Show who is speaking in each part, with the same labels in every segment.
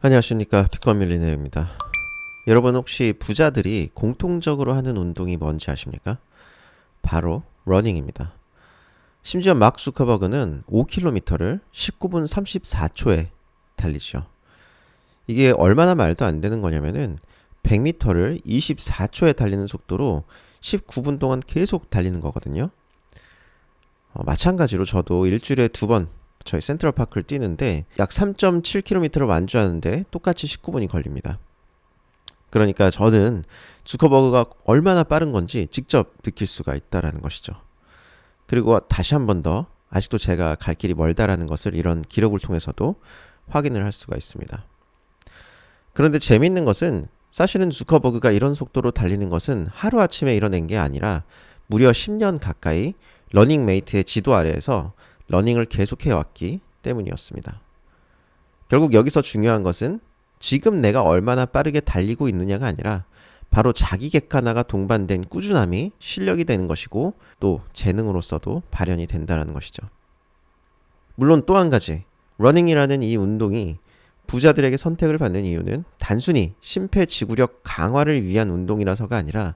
Speaker 1: 안녕하십니까 피커밀리네입니다. 여러분 혹시 부자들이 공통적으로 하는 운동이 뭔지 아십니까? 바로 러닝입니다. 심지어 막 zuckerberg는 5km를 19분 34초에 달리죠. 이게 얼마나 말도 안 되는 거냐면은 100m를 24초에 달리는 속도로 19분 동안 계속 달리는 거거든요. 어, 마찬가지로 저도 일주일에 두 번 저희 센트럴파크를 뛰는데 약 3.7km를 완주하는데 똑같이 19분이 걸립니다. 그러니까 저는 주커버그가 얼마나 빠른 건지 직접 느낄 수가 있다라는 것이죠. 그리고 다시 한 번 더 아직도 제가 갈 길이 멀다라는 것을 이런 기록을 통해서도 확인을 할 수가 있습니다. 그런데 재미있는 것은 사실은 주커버그가 이런 속도로 달리는 것은 하루아침에 이뤄낸 게 아니라 무려 10년 가까이 러닝메이트의 지도 아래에서 러닝을 계속해 왔기 때문이었습니다. 결국 여기서 중요한 것은 지금 내가 얼마나 빠르게 달리고 있느냐가 아니라 바로 자기 객관화가 동반된 꾸준함이 실력이 되는 것이고 또 재능으로서도 발현이 된다는 것이죠. 물론 또 한 가지 러닝이라는 이 운동이 부자들에게 선택을 받는 이유는 단순히 심폐지구력 강화를 위한 운동이라서가 아니라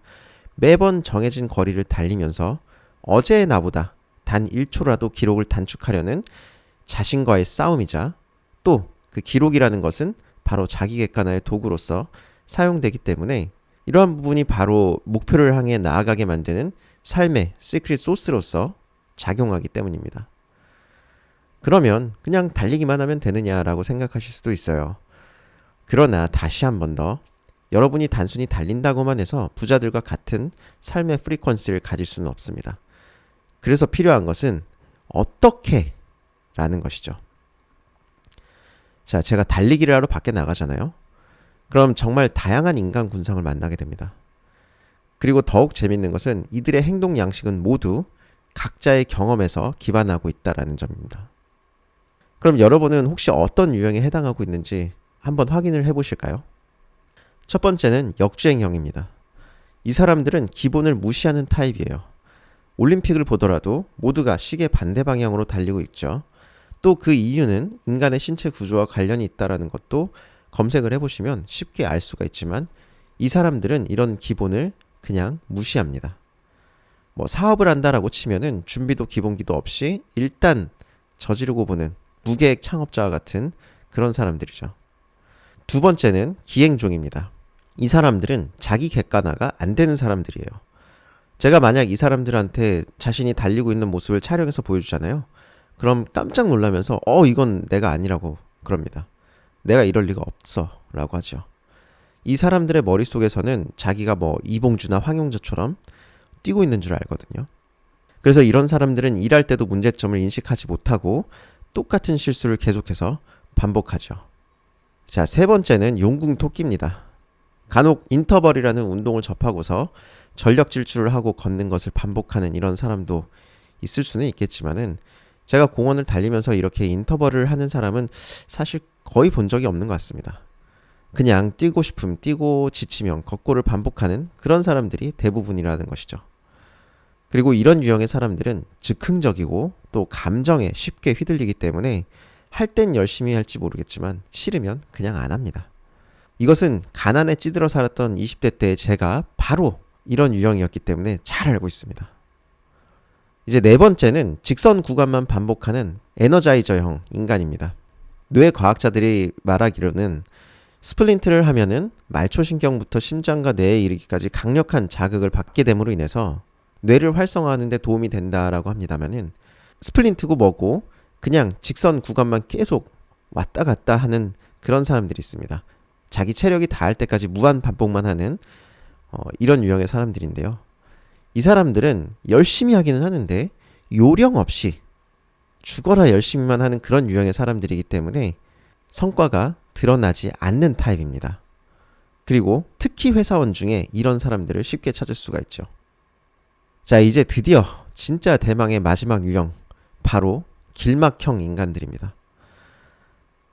Speaker 1: 매번 정해진 거리를 달리면서 어제의 나보다 단 1초라도 기록을 단축하려는 자신과의 싸움이자 또 그 기록이라는 것은 바로 자기 객관화의 도구로서 사용되기 때문에 이러한 부분이 바로 목표를 향해 나아가게 만드는 삶의 시크릿 소스로서 작용하기 때문입니다. 그러면 그냥 달리기만 하면 되느냐라고 생각하실 수도 있어요. 그러나 다시 한 번 더 여러분이 단순히 달린다고만 해서 부자들과 같은 삶의 프리퀀시를 가질 수는 없습니다. 그래서 필요한 것은 어떻게 라는 것이죠. 자, 제가 달리기를 하러 밖에 나가잖아요. 그럼 정말 다양한 인간 군상을 만나게 됩니다. 그리고 더욱 재밌는 것은 이들의 행동 양식은 모두 각자의 경험에서 기반하고 있다라는 점입니다. 그럼 여러분은 혹시 어떤 유형에 해당하고 있는지 한번 확인을 해 보실까요? 첫 번째는 역주행형입니다. 이 사람들은 기본을 무시하는 타입이에요. 올림픽을 보더라도 모두가 시계 반대 방향으로 달리고 있죠. 또 그 이유는 인간의 신체 구조와 관련이 있다라는 것도 검색을 해보시면 쉽게 알 수가 있지만 이 사람들은 이런 기본을 그냥 무시합니다. 뭐 사업을 한다라고 치면은 준비도 기본기도 없이 일단 저지르고 보는 무계획 창업자와 같은 그런 사람들이죠. 두 번째는 기행종입니다. 이 사람들은 자기 객관화가 안 되는 사람들이에요. 제가 만약 이 사람들한테 자신이 달리고 있는 모습을 촬영해서 보여주잖아요. 그럼 깜짝 놀라면서 어 이건 내가 아니라고 그럽니다. 내가 이럴 리가 없어 라고 하죠. 이 사람들의 머릿속에서는 자기가 뭐 이봉주나 황용저처럼 뛰고 있는 줄 알거든요. 그래서 이런 사람들은 일할 때도 문제점을 인식하지 못하고 똑같은 실수를 계속해서 반복하죠. 자, 세 번째는 용궁 토끼입니다. 간혹 인터벌이라는 운동을 접하고서 전력 질주를 하고 걷는 것을 반복하는 이런 사람도 있을 수는 있겠지만은 제가 공원을 달리면서 이렇게 인터벌을 하는 사람은 사실 거의 본 적이 없는 것 같습니다. 그냥 뛰고 싶음 뛰고 지치면 걷고를 반복하는 그런 사람들이 대부분이라는 것이죠. 그리고 이런 유형의 사람들은 즉흥적이고 또 감정에 쉽게 휘둘리기 때문에 할 땐 열심히 할지 모르겠지만 싫으면 그냥 안 합니다. 이것은 가난에 찌들어 살았던 20대 때 제가 바로 이런 유형이었기 때문에 잘 알고 있습니다. 이제 네 번째는 직선 구간만 반복하는 에너자이저형 인간입니다. 뇌 과학자들이 말하기로는 스플린트를 하면은 말초신경부터 심장과 뇌에 이르기까지 강력한 자극을 받게 됨으로 인해서 뇌를 활성화하는 데 도움이 된다라고 합니다만은 스플린트고 뭐고 그냥 직선 구간만 계속 왔다 갔다 하는 그런 사람들이 있습니다. 자기 체력이 다할 때까지 무한 반복만 하는 어, 이런 유형의 사람들인데요. 이 사람들은 열심히 하기는 하는데 요령 없이 죽어라 열심히만 하는 그런 유형의 사람들이기 때문에 성과가 드러나지 않는 타입입니다. 그리고 특히 회사원 중에 이런 사람들을 쉽게 찾을 수가 있죠. 자, 이제 드디어 진짜 대망의 마지막 유형. 바로 길막형 인간들입니다.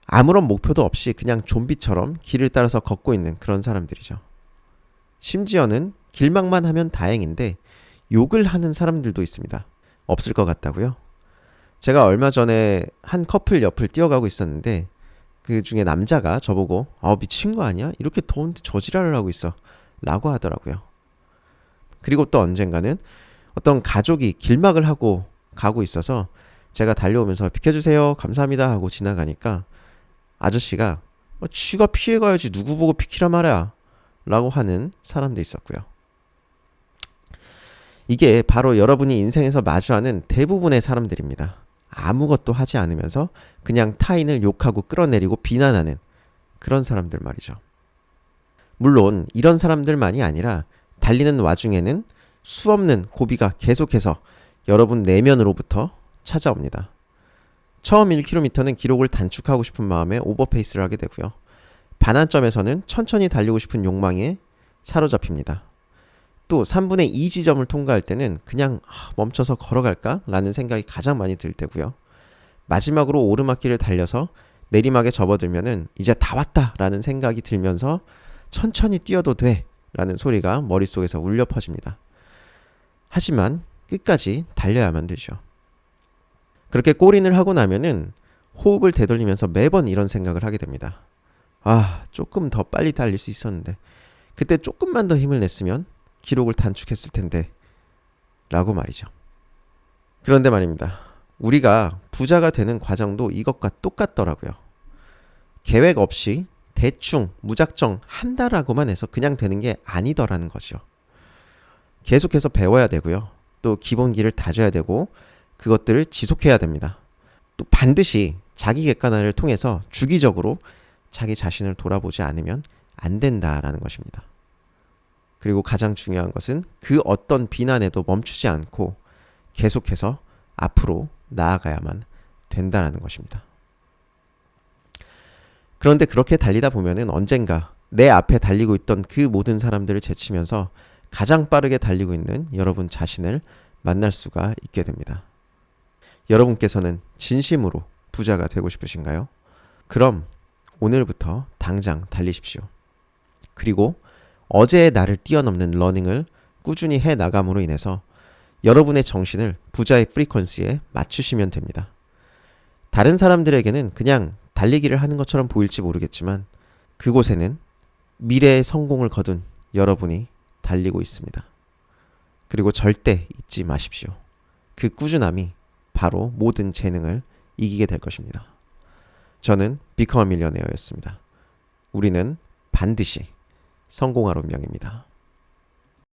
Speaker 1: 아무런 목표도 없이 그냥 좀비처럼 길을 따라서 걷고 있는 그런 사람들이죠. 심지어는 길막만 하면 다행인데 욕을 하는 사람들도 있습니다. 없을 것 같다고요? 제가 얼마 전에 한 커플 옆을 뛰어가고 있었는데 그 중에 남자가 저보고 아 미친 거 아니야? 이렇게 더운데 저지랄을 하고 있어 라고 하더라고요. 그리고 또 언젠가는 어떤 가족이 길막을 하고 가고 있어서 제가 달려오면서 비켜주세요 감사합니다 하고 지나가니까 아저씨가 어, 쥐가 피해가야지 누구 보고 비키라 말이야 라고 하는 사람도 있었고요. 이게 바로 여러분이 인생에서 마주하는 대부분의 사람들입니다. 아무것도 하지 않으면서 그냥 타인을 욕하고 끌어내리고 비난하는 그런 사람들 말이죠. 물론 이런 사람들만이 아니라 달리는 와중에는 수없는 고비가 계속해서 여러분 내면으로부터 찾아옵니다. 처음 1km는 기록을 단축하고 싶은 마음에 오버페이스를 하게 되고요. 반환점에서는 천천히 달리고 싶은 욕망에 사로잡힙니다. 또 3분의 2 지점을 통과할 때는 그냥 아, 멈춰서 걸어갈까? 라는 생각이 가장 많이 들 때고요. 마지막으로 오르막길을 달려서 내리막에 접어들면은 이제 다 왔다! 라는 생각이 들면서 천천히 뛰어도 돼! 라는 소리가 머릿속에서 울려 퍼집니다. 하지만 끝까지 달려야만 되죠. 그렇게 꼬린을 하고 나면은 호흡을 되돌리면서 매번 이런 생각을 하게 됩니다. 아, 조금 더 빨리 달릴 수 있었는데. 그때 조금만 더 힘을 냈으면 기록을 단축했을 텐데. 라고 말이죠. 그런데 말입니다. 우리가 부자가 되는 과정도 이것과 똑같더라고요. 계획 없이 대충 무작정 한다라고만 해서 그냥 되는 게 아니더라는 거죠. 계속해서 배워야 되고요. 또 기본기를 다져야 되고 그것들을 지속해야 됩니다. 또 반드시 자기 객관화를 통해서 주기적으로 자기 자신을 돌아보지 않으면 안 된다라는 것입니다. 그리고 가장 중요한 것은 그 어떤 비난에도 멈추지 않고 계속해서 앞으로 나아가야만 된다라는 것입니다. 그런데 그렇게 달리다 보면은 언젠가 내 앞에 달리고 있던 그 모든 사람들을 제치면서 가장 빠르게 달리고 있는 여러분 자신을 만날 수가 있게 됩니다. 여러분께서는 진심으로 부자가 되고 싶으신가요? 그럼 오늘부터 당장 달리십시오. 그리고 어제의 나를 뛰어넘는 러닝을 꾸준히 해 나감으로 인해서 여러분의 정신을 부자의 프리퀀시에 맞추시면 됩니다. 다른 사람들에게는 그냥 달리기를 하는 것처럼 보일지 모르겠지만 그곳에는 미래의 성공을 거둔 여러분이 달리고 있습니다. 그리고 절대 잊지 마십시오. 그 꾸준함이 바로 모든 재능을 이기게 될 것입니다. 저는 비커 밀리어네어였습니다. 우리는 반드시 성공할 운명입니다.